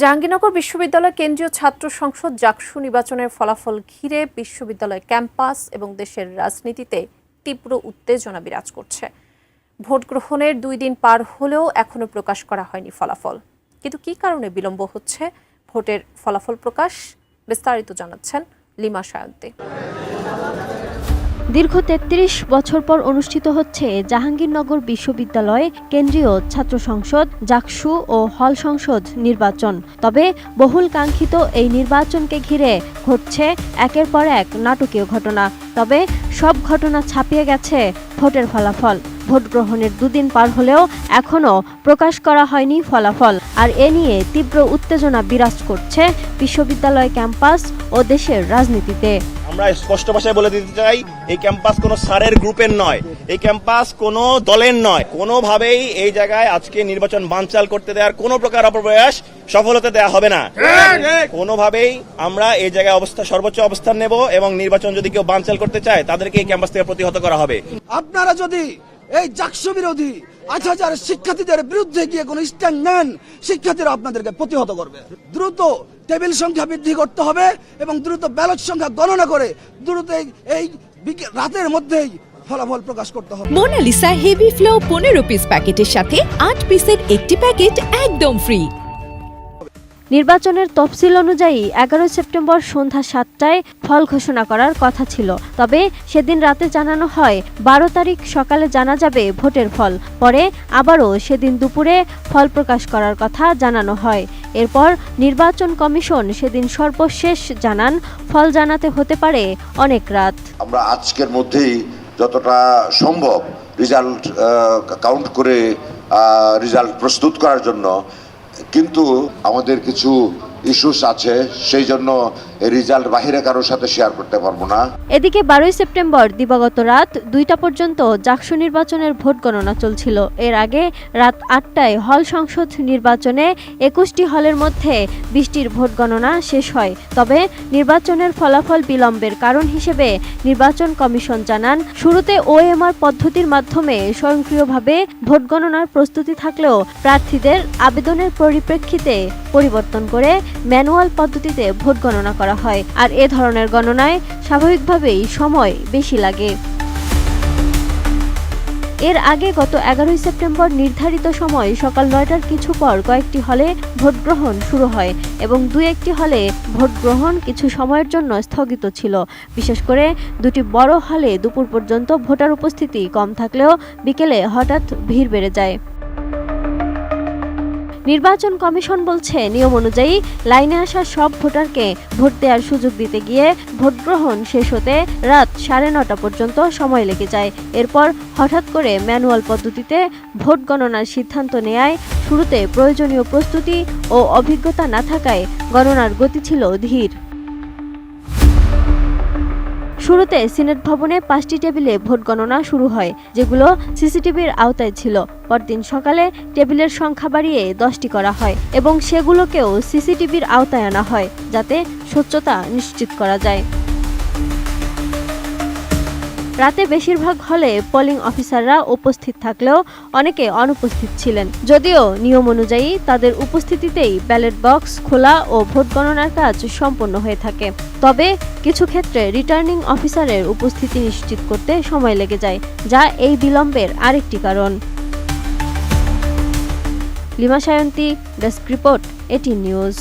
জাহাঙ্গীরনগর বিশ্ববিদ্যালয় কেন্দ্রীয় ছাত্র সংসদ জাকসু নির্বাচনের ফলাফল ঘিরে বিশ্ববিদ্যালয় ক্যাম্পাস এবং দেশের রাজনীতিতে তীব্র উত্তেজনা বিরাজ করছে। ভোট গ্রহণের দুই দিন পার হলেও এখনও প্রকাশ করা হয়নি ফলাফল। কিন্তু কি কারণে বিলম্ব হচ্ছে? ভোটের ফলাফল প্রকাশ, বিস্তারিত জানাচ্ছেন লিমা সায়ন্তে। দীর্ঘ তেত্রিশ বছর পর অনুষ্ঠিত হচ্ছে জাহাঙ্গীরনগর বিশ্ববিদ্যালয় কেন্দ্রীয় ছাত্র সংসদ, জাকসু ও হল সংসদ নির্বাচন। তবে বহুল কাঙ্ক্ষিত এই নির্বাচনকে ঘিরে ঘটছে একের পর এক নাটকীয় ঘটনা। তবে সব ঘটনা ছাপিয়ে গেছে ভোটের ফলাফল। ভোট গ্রহণের দুদিন পার হলেও এখনও প্রকাশ করা হয়নি ফলাফল। আর এ নিয়ে তীব্র উত্তেজনা বিরাজ করছে বিশ্ববিদ্যালয় ক্যাম্পাস ও দেশের রাজনীতিতে। আমরা স্পষ্ট ভাষায় বলে দিতে চাই এই ক্যাম্পাস কোনো স্যারের গ্রুপের নয় এই ক্যাম্পাস কোনো দলের নয়। কোনোভাবেই এই জায়গায় আজকে নির্বাচন বানচাল করতে দেওয়ার কোনো প্রকার অপপ্রয়াস সফল হতে দেওয়া হবে না। কোনোভাবেই আমরা এই জায়গায় অবস্থা সর্বোচ্চ অবস্থান নেব এবং নির্বাচন যদি কেউ বানচাল করতে চায় তাদেরকে এই ক্যাম্পাস থেকে প্রতিহত করা হবে। আপনারা যদি এই জাকসু বিরোধী আট হাজার শিক্ষার্থীদের বিরুদ্ধে গিয়ে কোনো স্ট্যান্ড নেন, শিক্ষার্থীরা আপনাদেরকে প্রতিহত করবে। দ্রুত টেবিল সংখ্যা বৃদ্ধি করতে হবে এবং দ্রুত ব্যালট সংখ্যা গণনা করে দ্রুত এই রাতের মধ্যেই ফলাফল প্রকাশ করতে হবে। মোনালিসা হেভি ফ্লো পনেরো পিস প্যাকেটের সাথে আট পিসের একটি প্যাকেট একদম ফ্রি নির্বাচনের তফসিল অনুযায়ী এগারোই সেপ্টেম্বর সন্ধ্যা সাতটায় ফল ঘোষণা করার কথা ছিল। তবে সেদিন রাতে জানানো হয়, বারো তারিখ সকালে জানা যাবে ভোটের ফল। পরে আবারও সেদিন দুপুরে ফল প্রকাশ করার কথা জানানো হয়। এরপর নির্বাচন কমিশন সেদিন সর্বশেষ জানান, ফল জানাতে হতে পারে অনেক রাত। আমরা আজকের মধ্যেই যতটা সম্ভব রেজাল্ট কাউন্ট করে রেজাল্ট প্রস্তুত করার জন্য কিন্তু আমাদের কিছু ইস্যুস আছে, সেই জন্য রেজাল্ট বাহিরে কারোর সাথে শেয়ার করতে পারব না। এদিকে বারোই সেপ্টেম্বর, দিবাগত রাত দুইটা পর্যন্ত জাকসু নির্বাচনের ভোট গণনা চলছিল। এর আগে রাত আটটায় হল সংসদ নির্বাচনে একুশটি হলের মধ্যে বিশটির ভোট গণনা শেষ হয়। তবে নির্বাচনের ফলাফল বিলম্বের কারণ হিসেবে নির্বাচন কমিশন জানান, শুরুতে ওএমআর পদ্ধতির মাধ্যমে স্বয়ংক্রিয়ভাবে ভোট গণনার প্রস্তুতি থাকলেও প্রার্থীদের আবেদনের পরিপ্রেক্ষিতে পরিবর্তন করে ম্যানুয়াল পদ্ধতিতে ভোট গণনা করা হয়, আর এ ধরনের গণনায় স্বাভাবিকভাবেই সময় বেশি লাগে। এর আগে গত এগারোই সেপ্টেম্বর নির্ধারিত সময় সকাল নয়টার কিছু পর কয়েকটি হলে ভোট গ্রহণ শুরু হয় এবং দু একটি হলে ভোট গ্রহণ কিছু সময়ের জন্য স্থগিত ছিল। বিশেষ করে দুটি বড় হলে দুপুর পর্যন্ত ভোটার উপস্থিতি কম থাকলেও বিকেলে হঠাৎ ভিড় বেড়ে যায়। নির্বাচন কমিশন বলছে, নিয়ম অনুযায়ী লাইনে আসা সব ভোটারকে ভোট দেওয়ার সুযোগ দিতে গিয়ে ভোট গ্রহণ শেষ হতে রাত সাড়ে নটা পর্যন্ত সময় লেগে যায়। এরপর হঠাৎ করে ম্যানুয়াল পদ্ধতিতে ভোট গণনার সিদ্ধান্ত নেয় শুরুতে প্রয়োজনীয় প্রস্তুতি ও অভিজ্ঞতা না থাকায় গণনার গতি ছিল ধীর। শুরুতে সিনেট ভবনে পাঁচটি টেবিলে ভোট গণনা শুরু হয়, যেগুলো সিসিটিভির আওতায় ছিল। পরদিন সকালে টেবিলের সংখ্যা বাড়িয়ে দশটি করা হয় এবং সেগুলোকেও সিসিটিভির আওতায় আনা হয়, যাতে স্বচ্ছতা নিশ্চিত করা যায়। রাতে বেশিরভাগ হলে পোলিং অফিসাররা উপস্থিত থাকলেও অনেকে অনুপস্থিত ছিলেন। যদিও নিয়ম অনুযায়ী তাদের উপস্থিতিতেই ব্যালট বক্স খোলা ও ভোট গণনার কাজ সম্পন্ন হয়ে থাকে। তবে কিছু ক্ষেত্রে রিটার্নিং অফিসারের উপস্থিতি নিশ্চিত করতে সময় লেগে যায়, যা এই বিলম্বের আরেকটি কারণ। লিমা সায়ন্তী, ডেস্ক রিপোর্ট এটি নিউজ।